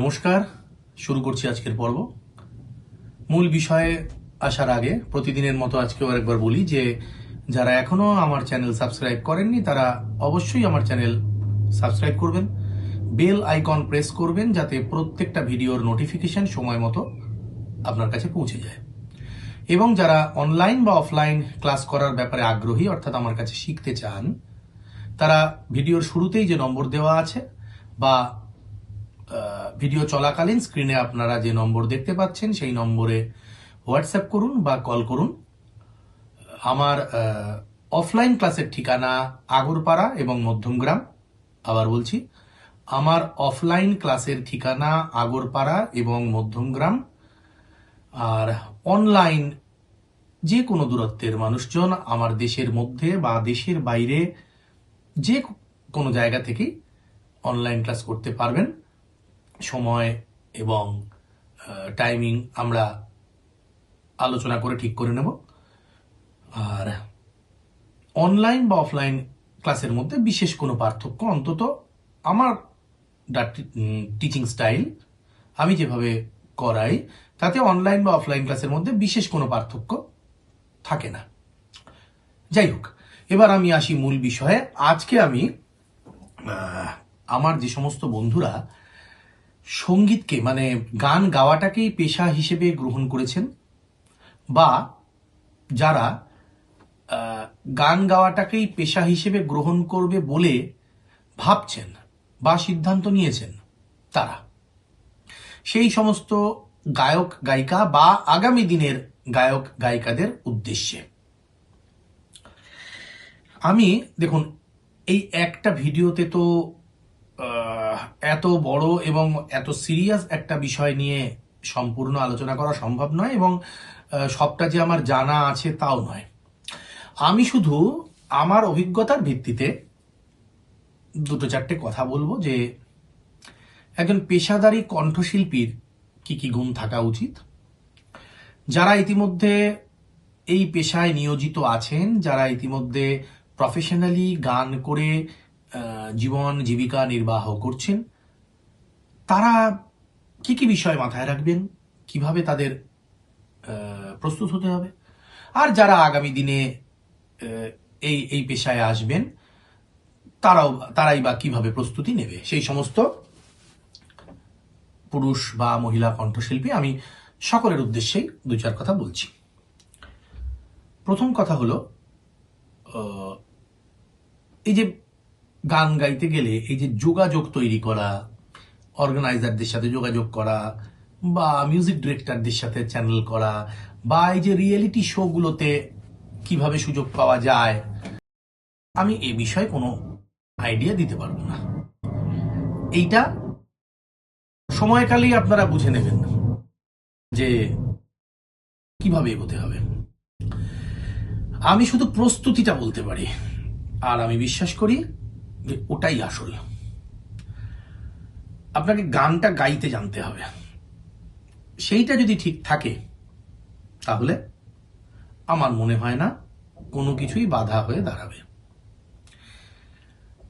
নমস্কার, শুরু করছি আজকের পর্ব। মূল বিষয়ে আসার আগে প্রতিদিনের মতো আজকেও একবার বলি যে, যারা এখনও আমার চ্যানেল সাবস্ক্রাইব করেননি, তারা অবশ্যই আমার চ্যানেল সাবস্ক্রাইব করবেন, বেল আইকন প্রেস করবেন, যাতে প্রত্যেকটা ভিডিওর নোটিফিকেশন সময় মতো আপনার কাছে পৌঁছে যায়। এবং যারা অনলাইন বা অফলাইন ক্লাস করার ব্যাপারে আগ্রহী, অর্থাৎ আমার কাছে শিখতে চান, তারা ভিডিওর শুরুতেই যে নম্বর দেওয়া আছে, বা ভিডিও চলাকালীন স্ক্রিনে আপনারা যে নম্বর দেখতে পাচ্ছেন, সেই নম্বরে হোয়াটসঅ্যাপ করুন বা কল করুন। আমার অফলাইন ক্লাসের ঠিকানা আগরপাড়া এবং মধ্যমগ্রাম। আবার বলছি, আমার অফলাইন ক্লাসের ঠিকানা আগরপাড়া এবং মধ্যমগ্রাম। আর অনলাইন যে কোনো দূরত্বের মানুষজন আমার দেশের মধ্যে বা দেশের বাইরে যে কোনো জায়গা থেকেই অনলাইন ক্লাস করতে পারবেন। সময় এবং টাইমিং আমরা আলোচনা করে ঠিক করে নেব। আর অনলাইন বা অফলাইন ক্লাসের মধ্যে বিশেষ কোনো পার্থক্য অন্তত আমার টিচিং স্টাইল আমি যেভাবে করাই, তাতে অনলাইন বা অফলাইন ক্লাসের মধ্যে বিশেষ কোনো পার্থক্য থাকে না। যাই হোক, এবার আমি আসি মূল বিষয়ে। আজকে আমি আমার যে সমস্ত বন্ধুরা সঙ্গীতকে মানে গান গাওয়াটাকেই পেশা হিসেবে গ্রহণ করেছেন বা যারা গান গাওয়াটাকেই পেশা হিসেবে গ্রহণ করবে বলে ভাবছেন বা সিদ্ধান্ত নিয়েছেন তারা। সেই সমস্ত গায়ক, গায়িকা বা আগামী দিনের গায়ক, গায়িকাদের উদ্দেশ্যে। আমি, দেখুন, এই একটা ভিডিওতে তো এত বড় এবং এত সিরিয়াস একটা বিষয় নিয়ে সম্পূর্ণ আলোচনা করা সম্ভব নয় এবং সবটা যে আমার জানা আছে তাও নয়। আমি শুধু আমার অভিজ্ঞতার ভিত্তিতে দুটো চারটে কথা বলব যে একজন পেশাদারী কণ্ঠশিল্পীর কি কি গুণ থাকা উচিত। যারা ইতিমধ্যে এই পেশায় নিয়োজিত আছেন, যারা ইতিমধ্যে প্রফেশনালি গান করে জীবন, জীবিকা নির্বাহ করছেন। তারা কি কি বিষয় মাথায় রাখবেন? কীভাবে তাদের প্রস্তুত হতে হবে? আর যারা আগামী দিনে এই এই পেশায় আসবেন, তারাও, তারাই বা কীভাবে প্রস্তুতি নেবে? সেই সমস্ত পুরুষ বা মহিলা কণ্ঠশিল্পী আমি সকলের উদ্দেশ্যেই দু চার কথা বলছি। প্রথম কথা হলো এই যে গান গাইতে গেলে এই যে যোগাযোগ তৈরি করা অর্গানাইজারদের সাথে যোগাযোগ করা, বা মিউজিক ডিরেক্টরদের সাথে চ্যানেল করা, বা এই যে রিয়েলিটি শোগুলোতে কীভাবে সুযোগ পাওয়া যায়, আমি এ বিষয়ে কোনো আইডিয়া দিতে পারব না। এইটা সময়কালেই আপনারা বুঝে নেবেন যে কীভাবে এগোতে হবে। আমি শুধু প্রস্তুতিটা বলতে পারি, আর আমি বিশ্বাস করি যে ওটাই আসল। আপনাকে গানটা গাইতে জানতে হবে। সেইটা যদি ঠিক থাকে, তাহলে আমার মনে হয় না কোনো কিছুই বাধা হয়ে দাঁড়াবে।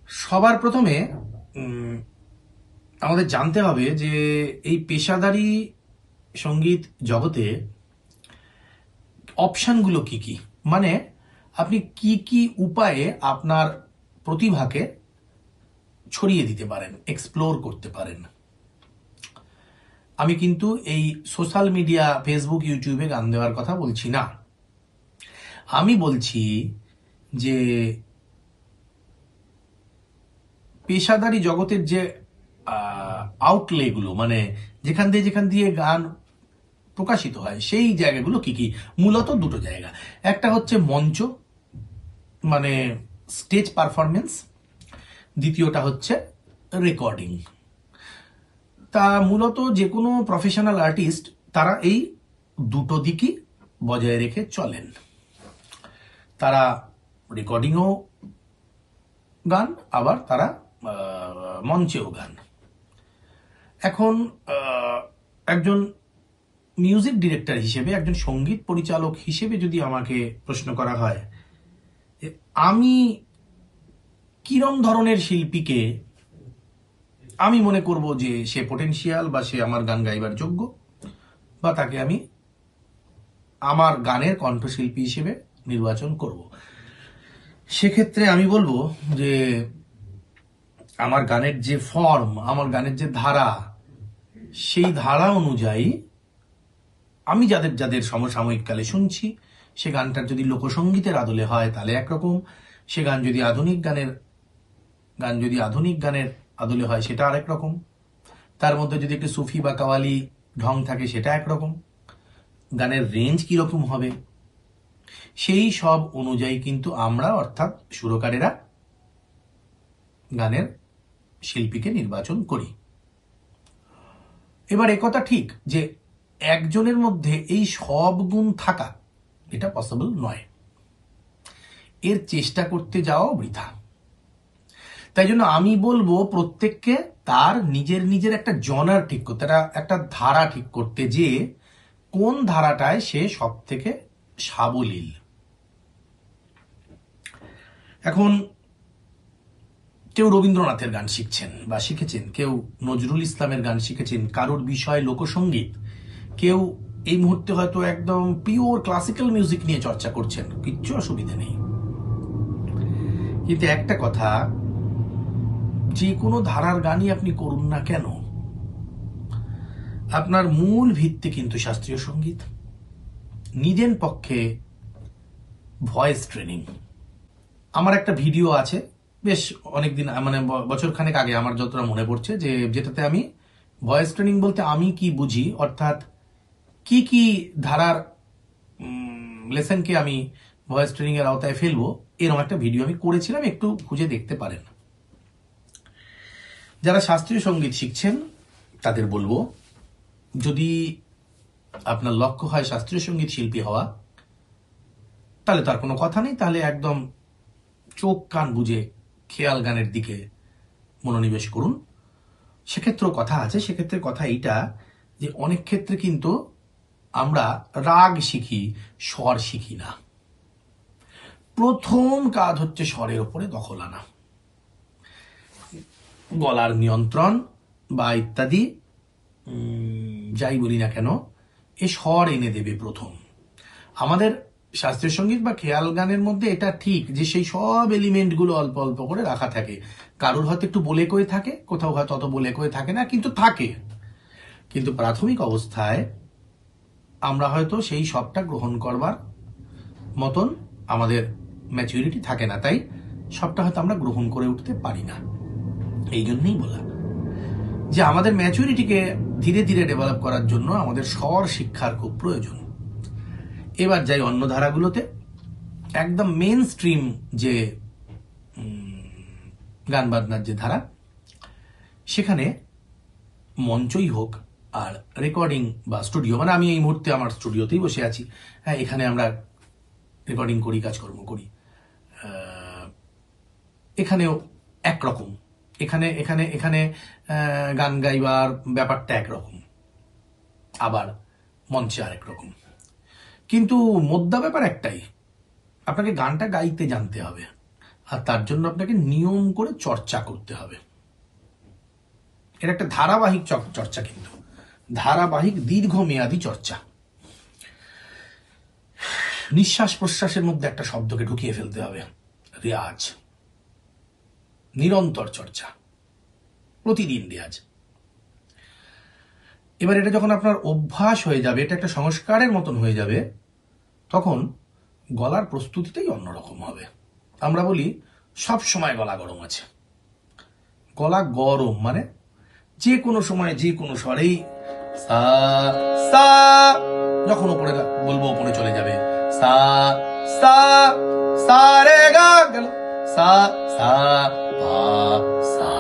সবার প্রথমে আমাদের জানতে হবে যে এই পেশাদারি সংগীত জগতে অপশানগুলো কি কি? মানে আপনি কি কি উপায়ে আপনার প্রতিভাকে ছড়িয়ে দিতে পারেন এক্সপ্লোর করতে পারেন। আমি কিন্তু এই সোশ্যাল মিডিয়া ফেসবুক ইউটিউবে গান দেওয়ার কথা বলছি না। আমি বলছি যে পেশাদারি জগতের যে আউটলেগুলো মানে যেখান দিয়ে যেখান দিয়ে গান প্রকাশিত হয়, সেই জায়গাগুলো কি কি? মূলত দুটো জায়গা। একটা হচ্ছে মঞ্চ মানে স্টেজ পারফরমেন্স দ্বিতীয়টা হচ্ছে রেকর্ডিং তা মূলত যে কোনো প্রফেশনাল আর্টিস্ট তারা এই দুটো দিকই বজায় রেখে চলেন। তারা রেকর্ডিংও গান, আবার তারা মঞ্চেও গান। এখন একজন মিউজিক ডিরেক্টর হিসেবে, একজন সংগীত পরিচালক হিসেবে যদি আমাকে প্রশ্ন করা হয় আমি কিরম ধরনের শিল্পীকে আমি মনে করব যে সে পোটেনশিয়াল বা সে আমার গান গাইবার যোগ্য, বা তাকে আমি আমার গানের কণ্ঠশিল্পী হিসেবে নির্বাচন করব। সেক্ষেত্রে আমি বলব যে আমার গানের যে ফর্ম আমার গানের যে ধারা, সেই ধারা অনুযায়ী আমি যাদের যাদের সমসাময়িক কালে শুনছি, সে গানটার যদি লোকসঙ্গীতের আদলে হয় তাহলে একরকম, সে গান যদি আধুনিক গানের গান যদি আধুনিক গানের আদলে হয়, সেটা আরেক রকম। তার মধ্যে যদি একটু সুফি বা কাওয়ালি ঢং থাকে, সেটা একরকম গানের রেঞ্জ কীরকম হবে? সেই সব অনুযায়ী কিন্তু আমরা, অর্থাৎ সুরকারেরা, গানের শিল্পীকে নির্বাচন করি। এবার একথা ঠিক যে একজনের মধ্যে এই সব গুণ থাকা, এটা পসিবল নয়। এর চেষ্টা করতে যাওয়াও বৃথা। তাই জন্য আমি বলব প্রত্যেককে তার নিজের নিজের একটা জনার ঠিক করতে, একটা একটা ধারা ঠিক করতে যে কোন ধারাটায় সে সব থেকে সাবলীল। এখন কেউ রবীন্দ্রনাথের গান শিখছেন বা শিখেছেন, কেউ নজরুল ইসলামের গান শিখেছেন, কারোর বিষয় লোকসঙ্গীত কেউ এই মুহূর্তে হয়তো একদম পিওর ক্লাসিক্যাল মিউজিক নিয়ে চর্চা করছেন, কিচ্ছু অসুবিধা নেই। কিন্তু একটা কথা যে কোনো ধারার গানই আপনি করুন না কেন, আপনার মূল ভিত্তি কিন্তু শাস্ত্রীয় সংগীত। নিজের পক্ষে ভয়েস ট্রেনিং। আমার একটা ভিডিও আছে, বেশ অনেকদিন মানে বছরখানেক আগে আমার যতটা মনে পড়ছে যে যেটাতে আমি ভয়েস ট্রেনিং বলতে আমি কি বুঝি, অর্থাৎ কি কি ধারার লেসনকে আমি ভয়েস ট্রেনিং এর আওতায় ফেলব এরকম একটা ভিডিও আমি করেছিলাম, একটু খুঁজে দেখতে পারেন। যারা শাস্ত্রীয় সংগীত শিখছেন, তাদের বলব, যদি আপনার লক্ষ্য হয় শাস্ত্রীয় সংগীত শিল্পী হওয়া, তাহলে তার কোনো কথা নেই, তাহলে একদম চোখ কান বুঝে খেয়াল গানের দিকে মনোনিবেশ করুন। সেক্ষেত্রেও কথা আছে, সেক্ষেত্রে কথা এইটা যে অনেক ক্ষেত্রে কিন্তু আমরা রাগ শিখি, স্বর শিখি না। প্রথম কাজ হচ্ছে স্বরের ওপরে দখল আনা। গলার নিয়ন্ত্রণ বা ইত্যাদি যাই বলি না কেন, এ স্বর এনে দেবে প্রথম। আমাদের শাস্ত্রীয় সংগীত বা খেয়াল গানের মধ্যে এটা ঠিক যে সেই সব এলিমেন্টগুলো অল্প অল্প করে রাখা থাকে। কারোর হয়তো একটু বলে কয়ে থাকে, কোথাও হয়তো অত বলে কয়ে থাকে না, কিন্তু থাকে। কিন্তু প্রাথমিক অবস্থায় আমরা হয়তো সেই সবটা গ্রহণ করবার মতন আমাদের ম্যাচুরিটি থাকে না, তাই সবটা হয়তো আমরা গ্রহণ করে উঠতে পারি না। এই জন্যই বলা যে আমাদের ম্যাচুরিটিকে ধীরে ধীরে ডেভেলপ করার জন্য আমাদের স্বর শিক্ষার খুব প্রয়োজন। এবার যাই অন্য ধারাগুলোতে। একদম মেন স্ট্রিম যে গান বাজনার যে ধারা, সেখানে মঞ্চই হোক আর রেকর্ডিং বা স্টুডিও মানে আমি এই মুহূর্তে আমার স্টুডিওতেই বসে আছি। হ্যাঁ এখানে আমরা রেকর্ডিং করি, কাজকর্ম করি। এখানেও একরকম। এখানে এখানে এখানে গান গাইবার ব্যাপারটা একরকম। আবার মঞ্চে আরেক রকম। কিন্তু মোদ্দা ব্যাপার একটাই, আপনাকে গানটা গাইতে জানতে হবে, আর তার জন্য আপনাকে নিয়ম করে চর্চা করতে হবে। এটা একটা ধারাবাহিক চর্চা কিন্তু। ধারাবাহিক দীর্ঘমেয়াদী চর্চা। নিঃশ্বাস প্রশ্বাসের মধ্যে একটা শব্দকে ঢুকিয়ে ফেলতে হবে। রেয়াজ। নিরন্তর চর্চা। প্রতিদিন রেয়াজ। এবার এটা যখন আপনার অভ্যাস হয়ে যাবে, এটা একটা সংস্কারের মতন হয়ে যাবে, তখন গলার প্রস্তুতিটাই অন্যরকম হবে। আমরা বলি, সব সময় গলা গরম আছে। গলা গরম মানে যে কোনো সময়, যে কোনো স্বরেই যখন ওপরে বলব ওপরে চলে যাবে। সা সা সা রে গা গেল। সা সা পা সা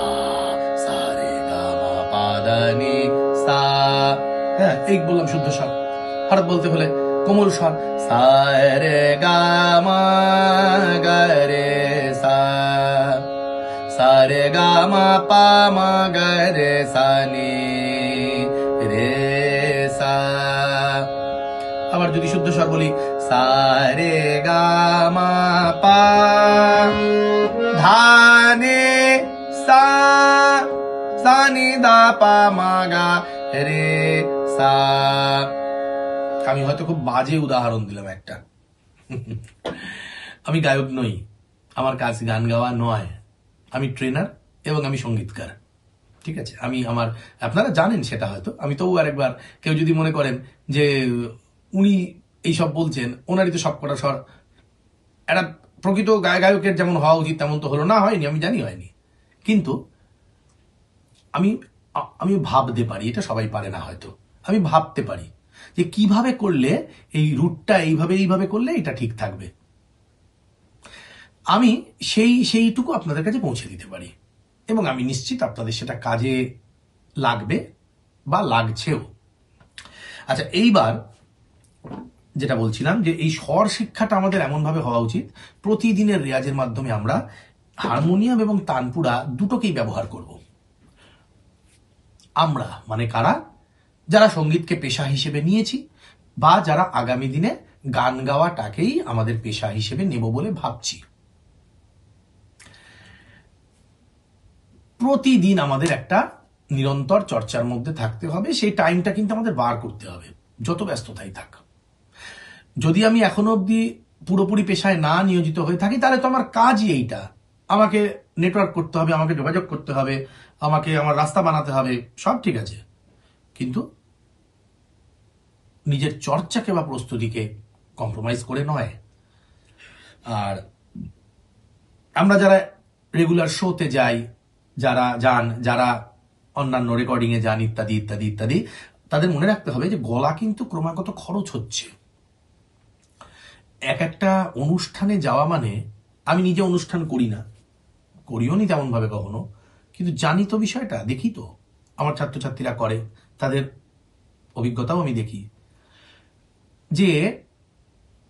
সা রে গা মা পা দা নি সা হ্যাঁ এই বললাম শুদ্ধ স্বর। হঠাৎ বলতে হলে কোমল স্বর। সা রে গা গা রে সা সা রে গা মা পা মা গা রে সা নি রে সা আবার যদি শুদ্ধ স্বর বলি সা রে গা মা পা ধা নে সা সা পা মা গা রে সা। আমি হয়তো খুব বাজে উদাহরণ দিলাম একটা। আমি গায়ক নই, আমার কাজ গান গাওয়া নয়। আমি ট্রেনার এবং আমি সঙ্গীতকার। ঠিক আছে? আমি আমার, আপনারা জানেন সেটা হয়তো। আমি তবু আরেকবার কেউ যদি মনে করেন যে উনি এইসব বলছেন, ওনারই তো সব কটা স্বর। একটা প্রকৃত গায় গায়কের যেমন হওয়া উচিত তেমন তো হলো। না, হয়নি, আমি জানি হয়নি। কিন্তু আমি আমি ভাবতে পারি, এটা সবাই পারে না হয়তো। আমি ভাবতে পারি যে কীভাবে করলে এই রুটটা এইভাবে এইভাবে করলে এটা ঠিক থাকবে। আমি সেই, সেইটুকু আপনাদের কাছে পৌঁছে দিতে পারি। এবং আমি নিশ্চিত আপনাদের সেটা কাজে লাগবে বা লাগছেও। আচ্ছা এইবার যেটা বলছিলাম যে এই স্বর শিক্ষাটা আমাদের এমনভাবে হওয়া উচিত, প্রতিদিনের রেয়াজের মাধ্যমে আমরা হারমোনিয়াম এবং তানপুরা দুটোকেই ব্যবহার করব। আমরা মানে কারা? যারা সঙ্গীতকে পেশা হিসেবে নিয়েছি বা যারা আগামী দিনে গান গাওয়াটাকেই আমাদের পেশা হিসেবে নেব বলে ভাবছি। প্রতিদিন আমাদের একটা নিরন্তর চর্চার মধ্যে থাকতে হবে, সেই টাইমটা কিন্তু আমাদের বার করতে হবে, যত ব্যস্ততাই থাক। যদি আমি এখনও অবধি পুরোপুরি পেশায় না নিয়োজিত হয়ে থাকি, তাহলে তো আমার কাজই এইটা। আমাকে নেটওয়ার্ক করতে হবে, আমাকে যোগাযোগ করতে হবে, আমাকে আমার রাস্তা বানাতে হবে, সব ঠিক আছে। কিন্তু নিজের চর্চাকে বা প্রস্তুতিকে কম্প্রোমাইজ করে নয়। আর আমরা যারা রেগুলার শোতে যাই, যারা যান, যারা অন্যান্য রেকর্ডিংয়ে যান, ইত্যাদি ইত্যাদি ইত্যাদি, তাদের মনে রাখতে হবে যে গলা কিন্তু ক্রমাগত খরচ হচ্ছে। এক একটা অনুষ্ঠানে যাওয়া মানে আমি নিজে অনুষ্ঠান করি না। করিও নি তেমন ভাবে কখনো। কিন্তু জানি তো বিষয়টা, দেখি তো। আমার ছাত্রছাত্রীরা করে, তাদের অভিজ্ঞতাও আমি দেখি। যে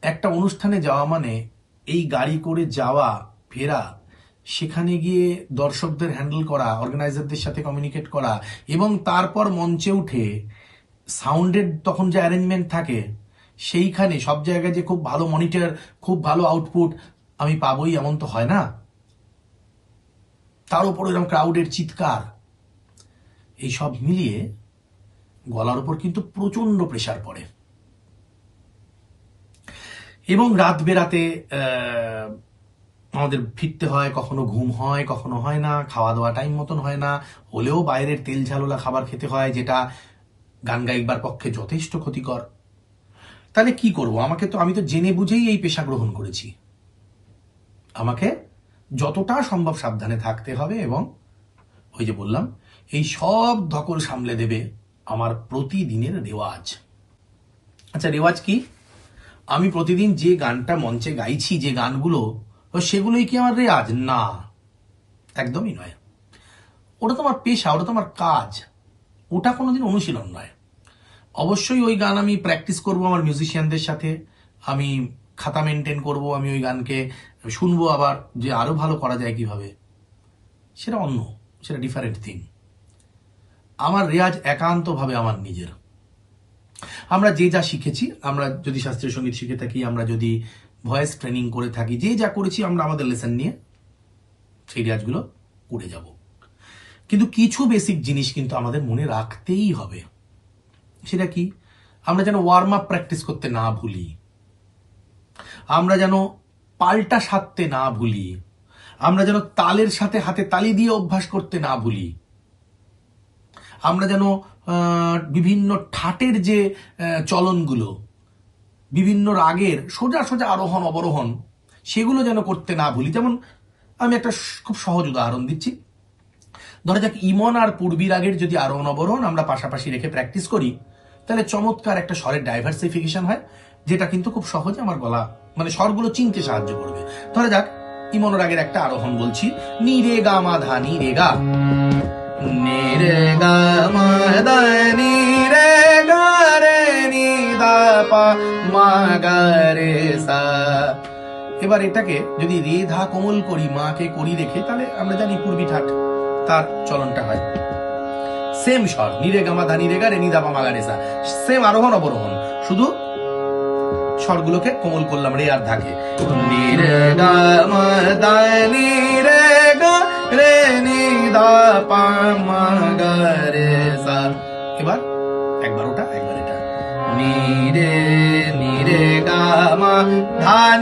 একটা অনুষ্ঠানে যাওয়া মানে এই গাড়ি করে যাওয়া, ফেরা, সেখানে গিয়ে দর্শকদের হ্যান্ডেল করা, অর্গানাইজারদের সাথে কমিউনিকেট করা এবং তারপর মঞ্চে উঠে সাউন্ডের তখন যে অ্যারেঞ্জমেন্ট থাকে সেইখানে সব জায়গায় যে খুব ভালো মনিটর খুব ভালো আউটপুট আমি পাবোই এমন তো হয় না। তার উপর এরকম ক্রাউডের চিৎকার। এই সব মিলিয়ে গলার উপর কিন্তু প্রচণ্ড প্রেসার পড়ে। এবং রাত বেরাতে আমাদের ফিরতে হয়, কখনো ঘুম হয়, কখনো হয় না খাওয়া দাওয়া টাইম মতন হয় না। হলেও বাইরের তেল ঝালোলা খাবার খেতে হয়, যেটা গান গাইবার পক্ষে যথেষ্ট ক্ষতিকর। তাহলে কি করব? আমাকে তো, আমি তো জেনে বুঝেই এই পেশা গ্রহণ করেছি। আমাকে যতটা সম্ভব সাবধানে থাকতে হবে এবং ওই যে বললাম, এই সব ধকল সামলে দেবে আমার প্রতিদিনের রেওয়াজ। আচ্ছা রেওয়াজ কি? আমি প্রতিদিন যে গানটা মঞ্চে গাইছি, যে গানগুলো সেগুলোই কি আমার রেওয়াজ? না, একদমই নয়। ওটা তোমার পেশা, ওটা তোমার কাজ। ওটা কোনোদিন অনুশীলন নয়। অবশ্যই ওই গান আমি প্র্যাকটিস করব আমার মিউজিশিয়ানদের সাথে। আমি খাতা মেনটেন করব, আমি ওই গানকে শুনব আবার যে আরও ভালো করা যায় কীভাবে। সেটা অন্য, সেটা ডিফারেন্ট থিং আমার রেয়াজ একান্তভাবে আমার নিজের। আমরা যে যা শিখেছি, আমরা যদি শাস্ত্রীয় সংগীত শিখে থাকি, আমরা যদি ভয়েস ট্রেনিং করে থাকি, যে যা করেছি আমরা আমাদের লেসন নিয়ে সেই রেয়াজগুলো করে যাব। কিন্তু কিছু বেসিক জিনিস কিন্তু আমাদের মনে রাখতেই হবে। সেটা কি? আমরা যেন ওয়ার্ম আপ প্র্যাকটিস করতে না ভুলি। আমরা যেন পাল্টা সাধতে না ভুলি। আমরা যেন তালের সাথে হাতে তালি দিয়ে অভ্যাস করতে না ভুলি। আমরা যেন বিভিন্ন ঠাটের যে চলনগুলো, বিভিন্ন রাগের সোজা সোজা আরোহণ অবরোহণ, সেগুলো যেন করতে না ভুলি। যেমন আমি একটা খুব সহজ উদাহরণ দিচ্ছি। ধরা যাক ইমন আর পূর্বী রাগের যদি আরোহণ অবরোহণ আমরা পাশাপাশি রেখে প্র্যাকটিস করি তাহলে চমৎকার একটা স্বরের ডাইভার্সিফিকেশন হয়, যেটা কিন্তু খুব সহজে আমার গলা মানে স্বরগুলো চিনতে সাহায্য করবে। ধরা যাক ইমন রাগের একটা আরোহণ বলছি। নি রে গা মা ধা, নি রে গা। রে রে রে এবার এটাকে যদি রে ধা কোমল করি, মাকে করি রেখে তাহলে আমরা জানি পূর্বী ঠাট তার চলনটা হয়। সেম স্বর। নিরে গামা ধা নিরে গা রে, নিদা মা গানেসা সেম আরোহণ, অবরোহণ। শুধু স্বরগুলোকে কোমল করলাম রে আর ধাকে। নিরে রে গা রে সা। এবার একবার ওটা, একবার এটা। নিরে নিরে গা মা ধা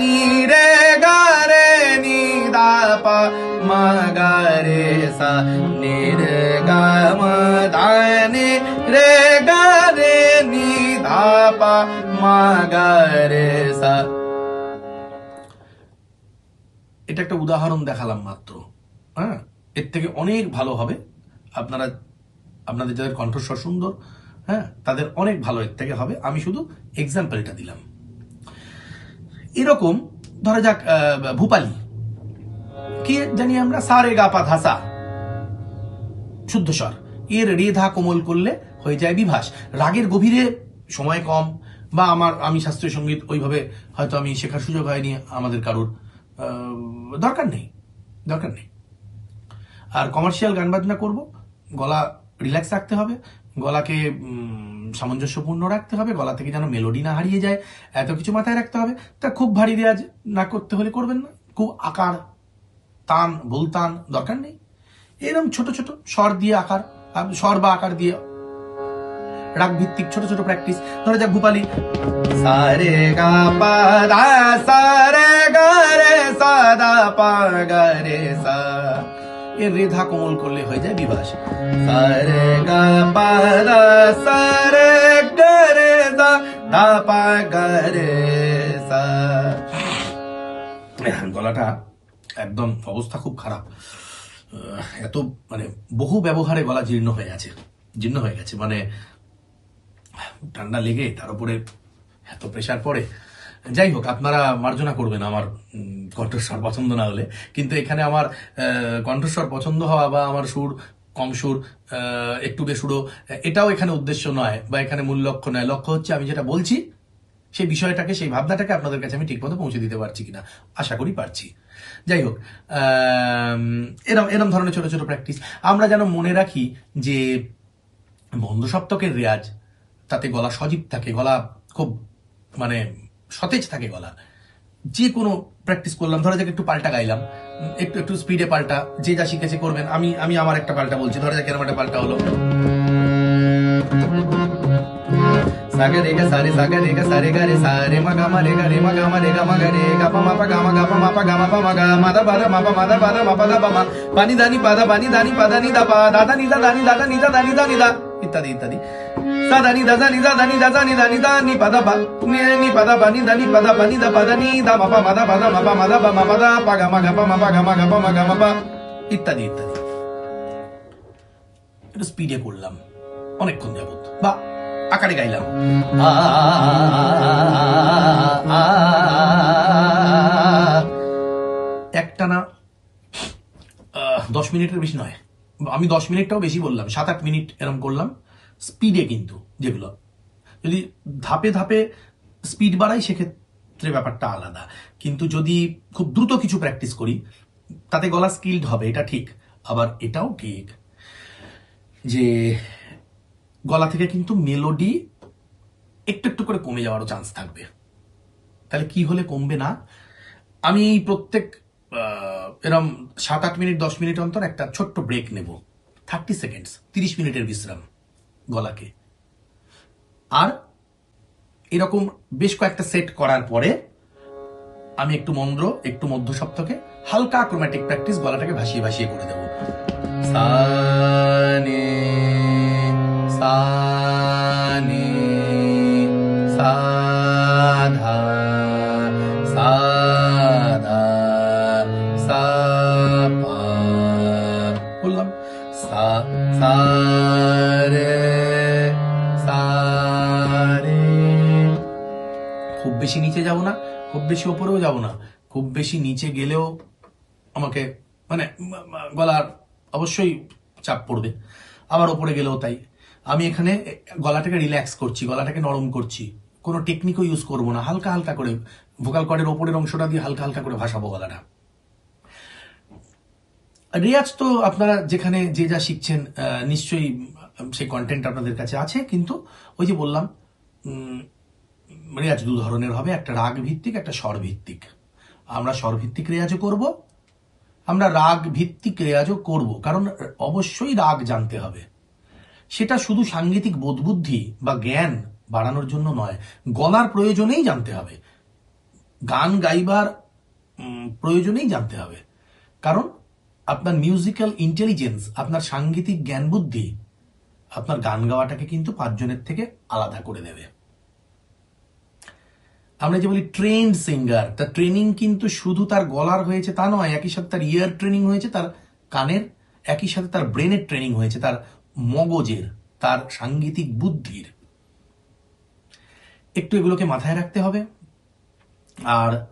গা রে, নিদা পা মা গা সা নি রে রে নি মা সা এটা একটা উদাহরণ দেখালাম মাত্র হ্যাঁ? এর থেকে অনেক ভালো হবে। আপনারা, আপনাদের যাদের কণ্ঠস্বর সুন্দর হ্যাঁ? তাদের অনেক ভালো এর থেকে হবে। আমি শুধু এক্সাম্পলটা দিলাম। এরকম, ধরা যাক ভূপালি। কি জানি আমরা সারে গা পা ধাসা শুদ্ধ স্বর। এর রেধা কোমল করলে হয়ে যায় বিভাস। রাগের গভীরে সময় কম বা আমার, আমি শাস্ত্রীয় সংগীত ওইভাবে হয়তো আমি শেখার সুযোগ হয়নি, আমাদের কারোর দরকার নেই দরকার নেই। আর কমার্শিয়াল গান বাজনা করব, গলা রিল্যাক্স রাখতে হবে, গলাকে সামঞ্জস্যপূর্ণ রাখতে হবে, গলা থেকে যেন মেলোডি না হারিয়ে যায়, এত কিছু মাথায় রাখতে হবে। তা খুব ভারী রেয়াজ না করতে হলে করবেন না, খুব আকার টান ভুলতান দরকার নেই। এরকম ছোট ছোট স্বর দিয়ে আকার স্বর বা আকার দিয়ে রাগ ভিত্তিক ছোট ছোট প্র্যাকটিস ধরা যাক ভূপালি সারে গা পা দা সারে গা রে সা দা পা গা রে সা। এর রেধা কোমল করলে হয়ে যায় বিভাস। সারে গা পা দা সারে গা রে সা দা পা গা রে সা। গলাটা একদম অবস্থা খুব খারাপ। এত মানে বহু ব্যবহারে গলা জীর্ণ হয়ে আছে জীর্ণ হয়ে গেছে। মানে ঠান্ডা লেগে, তার উপরে এত প্রেশার পড়ে। যাই হোক, আপনারা মার্জনা করবেন আমার কণ্ঠস্বর পছন্দ না হলে। কিন্তু এখানে আমার কণ্ঠস্বর পছন্দ হওয়া বা আমার সুর কম সুর একটু বেসুরো এটাও এখানে উদ্দেশ্য নয় বা এখানে মূল লক্ষ্য নয়। লক্ষ্য হচ্ছে আমি যেটা বলছি, সেই বিষয়টাকে, সেই ভাবনাটাকে আপনাদের কাছে আমি ঠিকমতো পৌঁছে দিতে পারছি কিনা। আশা করি পারছি। যাই হোক এরম এরম ধরনের ছোট ছোট প্র্যাকটিস আমরা যেন মনে রাখি যে মন্দ সপ্তকের রেয়াজ, তাতে গলা সজীব থাকে, গলা খুব মানে সতেজ থাকে গলা। যে কোনো প্র্যাকটিস করলাম, ধরা যাক একটু পাল্টা গাইলাম, একটু একটু স্পিডে পাল্টা, যে যা শিখেছে করবেন। আমি আমি আমার একটা পাল্টা বলছি, ধরা যাক এরকম একটা পাল্টা হলো। সাগে রে গা সারে সাগে রে গা সারে গা রে সারে মা গা মা রে গা রে মা গা মা রে গা মা গা রে গা পা মা পা গা মা গা পা মা পা গা মা পা মা গা মা দা পা দা মা পা মা দা পা দা মা পা দা পা মা পানি দানি পা দা পানি দানি পা দা নি দা পা দা দা নি দা দা নি দা দা নি দা দা নি দা নি দা ইত্যাদি ইত্যাদি সা দা নি দা দা নি দা দা নি দা দা নি দা নি দা নি পা দা পা নি নি পা দা পা নি দা নি পা দা পা নি দা পা দা নি দা মা পা মা দা পা দা মা পা মা দা পা মা পা দা পা গা মা গা পা মা পা গা মা গা পা মা গা মা পা ইত্যাদি ইত্যাদি একটু স্পিডে করলাম অনেকক্ষণ যাবত বা আকারে গাইলাম। একটানা দশ মিনিটের বেশি নয়। আমি দশ মিনিটটাও বেশি বললাম, সাত আট মিনিট এরম করলাম। স্পিডে কিন্তু যেগুলো। যদি ধাপে ধাপে স্পিড বাড়াই, সেক্ষেত্রে ব্যাপারটা আলাদা। কিন্তু যদি খুব দ্রুত কিছু প্র্যাকটিস করি, তাতে গলা স্কিল্ড হবে, এটা ঠিক। আবার এটাও ঠিক যে গলা থেকে কিন্তু মেলোডি একটু একটু করে কমে যাওয়ারও চান্স থাকবে। তাহলে কি হলে কমবে না? আমি প্রত্যেক এরম সাত আট মিনিট, দশ মিনিট অন্তর একটা ছোট্ট ব্রেক নেব। থার্টি সেকেন্ডস তিরিশ মিনিটের বিশ্রাম গলাকে। আর এরকম বেশ কয়েকটা সেট করার পরে আমি একটু মন্দ্র একটু মধ্য সপ্তকে হালকা ক্রোম্যাটিক প্র্যাকটিস গলাটাকে ভাসিয়ে ভাসিয়ে করে দেবো। সানে সাধা সাধা সাপা বললাম, সা সারে সারে খুব বেশি নিচে যাব না, খুব বেশি ওপরেও যাব না, খুব বেশি নিচে গেলেও আমাকে মানে গলার অবশ্যই চাপ পড়বে, আবার ওপরে গেলেও তাই। আমি এখানে গলাটাকে রিল্যাক্স করছি, গলাটাকে নরম করছি। কোনো টেকনিকও ইউজ করব না। হালকা হালকা করে ভোকাল কর্ডের ওপরের অংশটা দিয়ে হালকা হালকা করে ভাসাবো গলাটা। রেয়াজ তো আপনারা যেখানে যে যা শিখছেন নিশ্চয়ই সেই কন্টেন্ট আপনাদের কাছে আছে, কিন্তু ওই যে বললাম রেয়াজ দু ধরনের হবে। একটা রাগ ভিত্তিক একটা স্বর ভিত্তিক আমরা স্বর ভিত্তিক রেয়াজও করব, আমরা রাগ ভিত্তিক রেয়াজও করব। কারণ অবশ্যই রাগ জানতে হবে। সেটা শুধু সাংগীতিক বোধবুদ্ধি বা জ্ঞান বাড়ানোর জন্য নয়, গলার প্রয়োজনেই জানতে হবে। গান গাইবার প্রয়োজনেই জানতে হবে। কারণ আপনার মিউজিক্যাল ইন্টেলিজেন্স আপনার সাংগীতিক জ্ঞান বুদ্ধি আপনার গান গাওয়াটাকে কিন্তু পাঁচজনের থেকে আলাদা করে দেবে। আমরা যে বলি ট্রেন্ড সিঙ্গার তার ট্রেনিং কিন্তু শুধু তার গলার হয়েছে তা নয়, একই সাথে তার ইয়ার ট্রেনিং হয়েছে, তার কানের, একই সাথে তার ব্রেনের ট্রেনিং হয়েছে, তার মগজের, তার সাংগীতিক বুদ্ধির। একটু এগুলোকে মাথায় রাখতে হবে। আর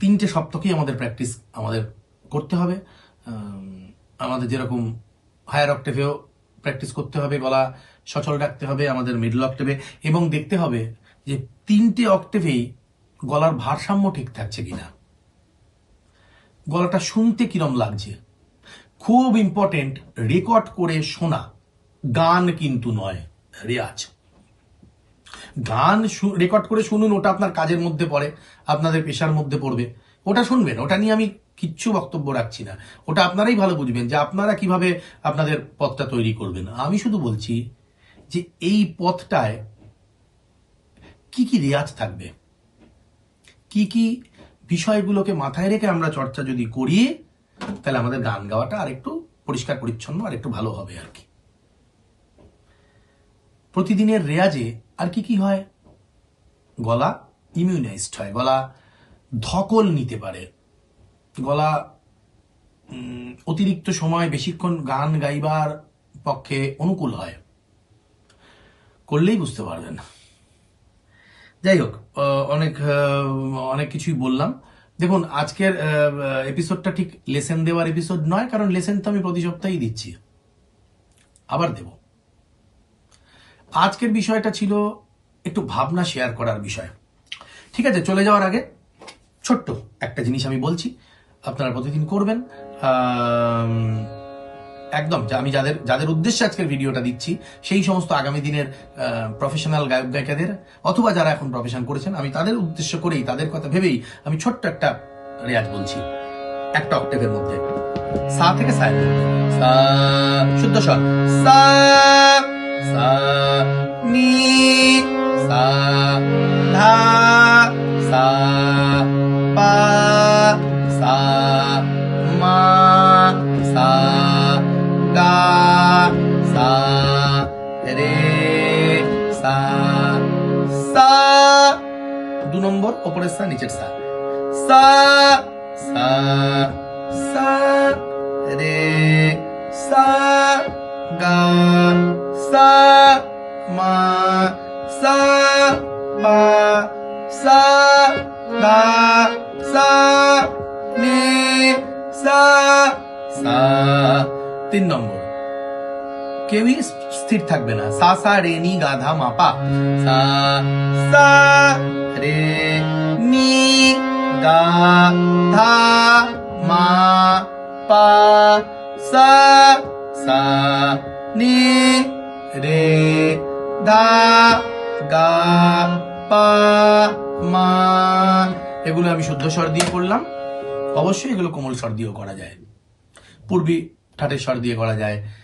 তিনটে সপ্তাহকেই আমাদের প্র্যাকটিস আমাদের করতে হবে। আমাদের যেরকম হায়ার অক্টেভেও প্র্যাকটিস করতে হবে, গলা সচল রাখতে হবে, আমাদের মিডল অক্টেভে এবং দেখতে হবে যে তিনটে অক্টেভেই গলার ভারসাম্য ঠিক থাকছে কিনা। গলাটা শুনতে কিরম লাগছে? খুব ইম্পর্টেন্ট রেকর্ড করে শোনা। গান কিন্তু নয়, রেয়াজ। গান রেকর্ড করে শুনুন, ওটা আপনার কাজের মধ্যে পড়ে, আপনাদের পেশার মধ্যে পড়বে। ওটা শুনবেন, ওটা নিয়ে আমি কিচ্ছু বক্তব্য রাখছি না। ওটা আপনারাই ভালো বুঝবেন যে আপনারা কীভাবে আপনাদের পথটা তৈরি করবেন। আমি শুধু বলছি যে এই পথটায় কি কি রেয়াজ থাকবে? কি কি বিষয়গুলোকে মাথায় রেখে আমরা চর্চা যদি করি তাহলে আমাদের গান গাওয়াটা আর একটু পরিষ্কার পরিচ্ছন্ন আর একটু ভালো হবে আর কি। প্রতিদিনের রেয়াজে আর কি কি হয়? গলা ইমিউনাইজড হয়, গলা ধকল নিতে পারে। গলা অতিরিক্ত সময় বেশিক্ষণ গান গাইবার পক্ষে অনুকূল হয়। করলেই বুঝতে পারবেন। যাই হোক অনেক অনেক কিছুই বললাম। দেখুন, আজকের এপিসোডটা ঠিক লেসেন দেওয়ার এপিসোড নয়, কারণ লেসেন তো আমি প্রতি সপ্তাহেই দিচ্ছি। আবার দেব। আজকের বিষয়টা ছিল একটু ভাবনা শেয়ার করার বিষয়। ঠিক আছে, চলে যাওয়ার আগে ছোট্ট একটা জিনিস আমি বলছি। আপনারা প্রতিদিন করবেন। একদম আমি যাদের যাদের উদ্দেশ্যে আজকের ভিডিওটা দিচ্ছি, সেই সমস্ত আগামী দিনের প্রফেশনাল গায়ক গায়িকাদের, অথবা যারা এখন প্রফেশন করেছেন, আমি তাদের উদ্দেশ্য করেই, তাদের কথা ভেবেই আমি ছোট্ট একটা রেয়াজ বলছি। একটা অক্টেভের মধ্যে। সা থেকে সায়ের মধ্যে। শুদ্ধ সা নম্বর ওপরের সা নিচের স্থির থাকবে না। সা সা, রে, নি গাধা মাপা সা সা, রে, নি, গা, ধা, মা, পা। সা সা, নি, রে, ধা, গা, পা, মা। এগুলো আমি শুদ্ধ স্বর দিয়ে করলাম। অবশ্যই এগুলো কোমল স্বর দিয়েও করা যায়। পূর্বী ঠাটের স্বর দিয়ে করা যায়।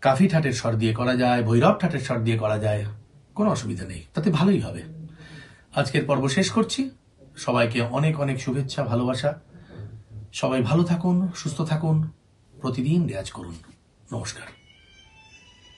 কাফি ঠাটের স্বর দিয়ে করা যায়, ভৈরব ঠাটের স্বর দিয়ে করা যায়, কোনো অসুবিধা নেই। তাতে ভালোই হবে। আজকের পর্ব শেষ করছি। সবাইকে অনেক অনেক শুভেচ্ছা, ভালোবাসা। সবাই ভালো থাকুন, সুস্থ থাকুন, প্রতিদিন রেয়াজ করুন। নমস্কার।